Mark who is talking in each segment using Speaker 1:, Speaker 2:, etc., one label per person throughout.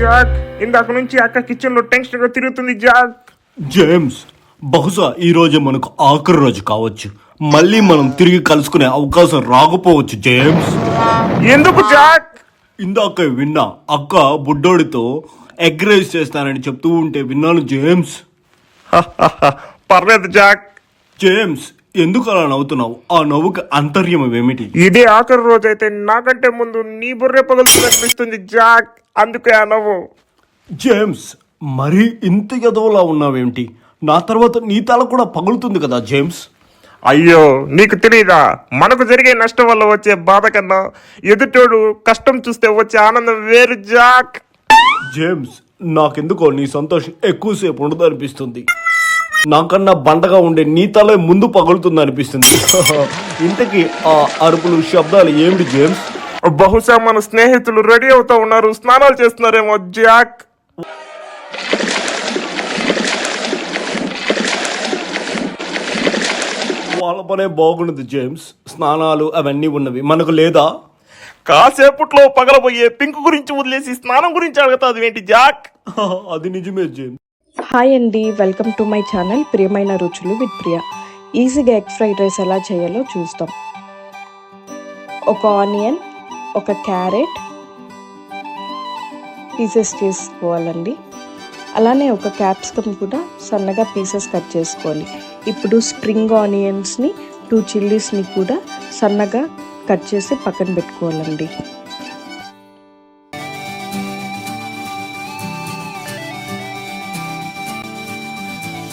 Speaker 1: Jack. ఇందాక నుంచి అక్క కిచెన్లో టెన్షన్గా తిరుగుతుంది జాక్.
Speaker 2: జేమ్స్ బహుశా ఈ రోజు మనకు ఆఖరి రోజు కావచ్చు. మళ్ళీ మనం తిరిగి కలుసుకునే అవకాశం రాకపోవచ్చు జేమ్స్.
Speaker 1: ఎందుకు జాక్?
Speaker 2: ఇందాక విన్నా అక్క బుడ్డోడితో ఎగ్ రైస్ చేస్తానని చెప్తూ ఉంటే విన్నాను జేమ్స్.
Speaker 1: పర్లేదు జాక్.
Speaker 2: జేమ్స్ ఎందుకు అలా నవ్వుతున్నావు? ఆ నవ్వుకి అంతర్యం ఏమిటి?
Speaker 1: ఇదే ఆఖరి రోజు అయితే నాకంటే ముందు నీ బుర్రె పగులుతుందనిపిస్తుంది జాక్. అందుకే ఆ నవ్వు.
Speaker 2: జేమ్స్ మరీ ఇంత ఎదవలా ఉన్నావేమిటి? నా తర్వాత నీ తల కూడా పగులుతుంది కదా జేమ్స్?
Speaker 1: అయ్యో నీకు తెలియదా మనకు జరిగే నష్టం వల్ల వచ్చే బాధ కన్నా ఎదుటోడు కష్టం చూస్తే వచ్చే ఆనందం వేరు జాక్.
Speaker 2: జేమ్స్ నాకెందుకో నీ సంతోషం ఎక్కువసేపు ఉండదు అనిపిస్తుంది నాకన్నా బండగా ఉండే నీ తలే ముందు పగులుతుంది అనిపిస్తుంది. ఇంతకీ ఆ అరుపులు శబ్దాలు ఏమిటి జేమ్స్?
Speaker 1: బహుశా మన స్నేహితులు రెడీ అవుతా ఉన్నారు స్నానాలు చేస్తున్నారేమో జాక్.
Speaker 2: వాళ్ళ పనే బాగున్నది జేమ్స్. స్నానాలు అవన్నీ ఉన్నవి. మనకు లేదా?
Speaker 1: కాసేపట్లో పగలబోయే పింక్ గురించి వదిలేసి స్నానం గురించి అడుగుతాది ఏంటి జాక్?
Speaker 2: అది నిజమే జేమ్స్.
Speaker 3: హాయ్ అండి వెల్కమ్ టు మై ఛానల్ ప్రియమైన రుచులు విత్ ప్రియ. ఈజీగా ఎగ్ ఫ్రైడ్ రైస్ ఎలా చేయాలో చూస్తాం. ఒక ఆనియన్ ఒక క్యారెట్ పీసెస్ చేసుకోవాలండి అలానే ఒక క్యాప్సికమ్ కూడా సన్నగా పీసెస్ కట్ చేసుకోవాలి. ఇప్పుడు స్ప్రింగ్ ఆనియన్స్ని టూ చిల్లీస్ని కూడా సన్నగా కట్ చేసి పక్కన పెట్టుకోవాలండి.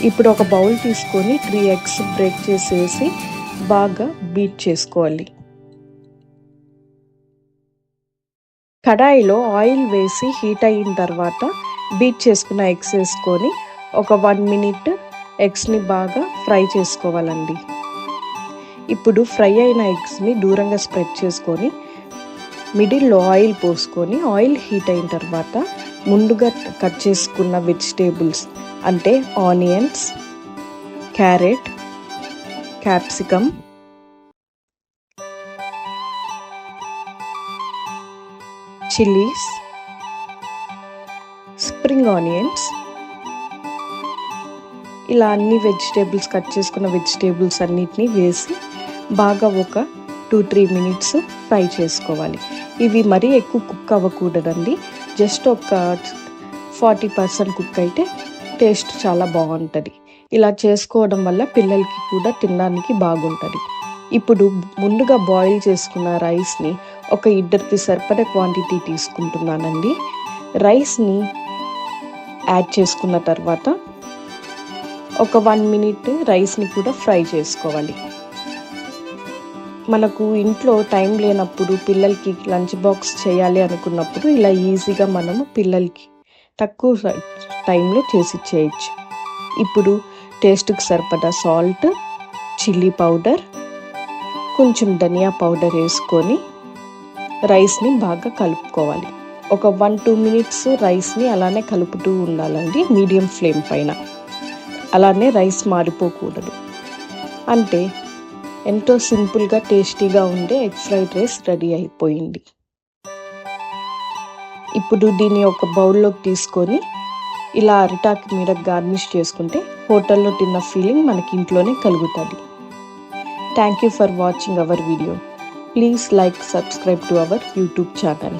Speaker 3: ఇప్పుడు ఒక బౌల్ తీసుకొని త్రీ ఎగ్స్ బ్రేక్ చేసేసి బాగా బీట్ చేసుకోవాలి. కడాయిలో ఆయిల్ వేసి హీట్ అయిన తర్వాత బీట్ చేసుకున్న ఎగ్స్ వేసుకొని ఒక వన్ మినిట్ ఎగ్స్ని బాగా ఫ్రై చేసుకోవాలండి. ఇప్పుడు ఫ్రై అయిన ఎగ్స్ని దూరంగా స్ప్రెడ్ చేసుకొని మిడిల్లో ఆయిల్ పోసుకొని ఆయిల్ హీట్ అయిన తర్వాత ముందుగా కట్ చేసుకున్న వెజిటేబుల్స్ అంటే onions carrot capsicum. Chillies spring onions. ఇలా అన్ని వెజిటేబుల్స్ కట్ చేసుకున్న వెజిటేబుల్స్ అన్నిటిని వేసి బాగా ఒక టూ త్రీ మినిట్స్ ఫ్రై చేసుకోవాలి. ఇవి మరీ ఎక్కువ కుక్ అవ్వకూడదండి. జస్ట్ ఒక ఫార్టీ పర్సెంట్ కుక్ అయితే టేస్ట్ చాలా బాగుంటుంది. ఇలా చేసుకోవడం వల్ల పిల్లలకి కూడా తినడానికి బాగుంటుంది. ఇప్పుడు ముందుగా బాయిల్ చేసుకున్న రైస్ని ఒక ఇద్దరికి సరిపడా క్వాంటిటీ తీసుకుంటున్నానండి. రైస్ని యాడ్ చేసుకున్న తర్వాత ఒక వన్ మినిట్ రైస్ని కూడా ఫ్రై చేసుకోవాలి. మనకు ఇంట్లో టైం లేనప్పుడు పిల్లలకి లంచ్ బాక్స్ చేయాలి అనుకున్నప్పుడు ఇలా ఈజీగా మనము పిల్లలకి తక్కువ టైంలో చేసి చేయొచ్చు. ఇప్పుడు టేస్ట్కి సరిపడా సాల్ట్ చిల్లీ పౌడర్ కొంచెం ధనియా పౌడర్ వేసుకొని రైస్ని బాగా కలుపుకోవాలి. ఒక వన్ టూ మినిట్స్ రైస్ని అలానే కలుపుతూ ఉండాలండి మీడియం ఫ్లేమ్ పైన. అలానే రైస్ మారిపోకూడదు. అంటే ఎంతో సింపుల్గా టేస్టీగా ఉండే ఎగ్ ఫ్రైడ్ రైస్ రెడీ అయిపోయింది. ఇప్పుడు దీన్ని ఒక బౌల్లోకి తీసుకొని ఇలా అరిటాకు మీద గార్నిష్ చేసుకుంటే హోటల్లో తిన్న ఫీలింగ్ మనకి ఇంట్లోనే కలుగుతుంది. Thank you for watching our video. Please like subscribe to our YouTube channel.